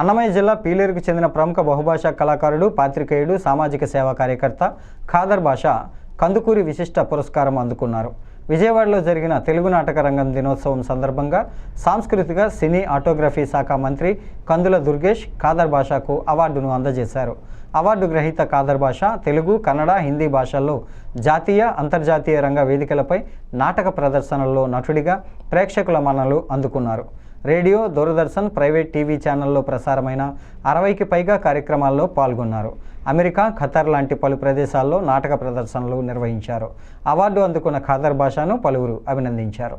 అన్నమయ్య జిల్లా పీలేరుకు చెందిన ప్రముఖ బహుభాషా కళాకారుడు పాత్రికేయుడు సామాజిక సేవా కార్యకర్త ఖాదర్ భాష కందుకూరి విశిష్ట పురస్కారం అందుకున్నారు. విజయవాడలో జరిగిన తెలుగు నాటక రంగం దినోత్సవం సందర్భంగా సాంస్కృతిక సినీ ఆటోగ్రఫీ శాఖ మంత్రి కందుల దుర్గేష్ ఖాదర్ భాషకు అవార్డును అందజేశారు. అవార్డు గ్రహీత ఖాదర్ భాష తెలుగు కన్నడ హిందీ భాషల్లో జాతీయ అంతర్జాతీయ రంగ వేదికలపై నాటక ప్రదర్శనల్లో నటుడిగా ప్రేక్షకుల మన్నలు అందుకున్నారు. రేడియో దూరదర్శన్ ప్రైవేట్ టీవీ ఛానల్లో ప్రసారమైన అరవైకి పైగా కార్యక్రమాల్లో పాల్గొన్నారు. అమెరికా ఖతర్ లాంటి పలు ప్రదేశాల్లో నాటక ప్రదర్శనలు నిర్వహించారు. అవార్డు అందుకున్న ఖాదర్ భాషను పలువురు అభినందించారు.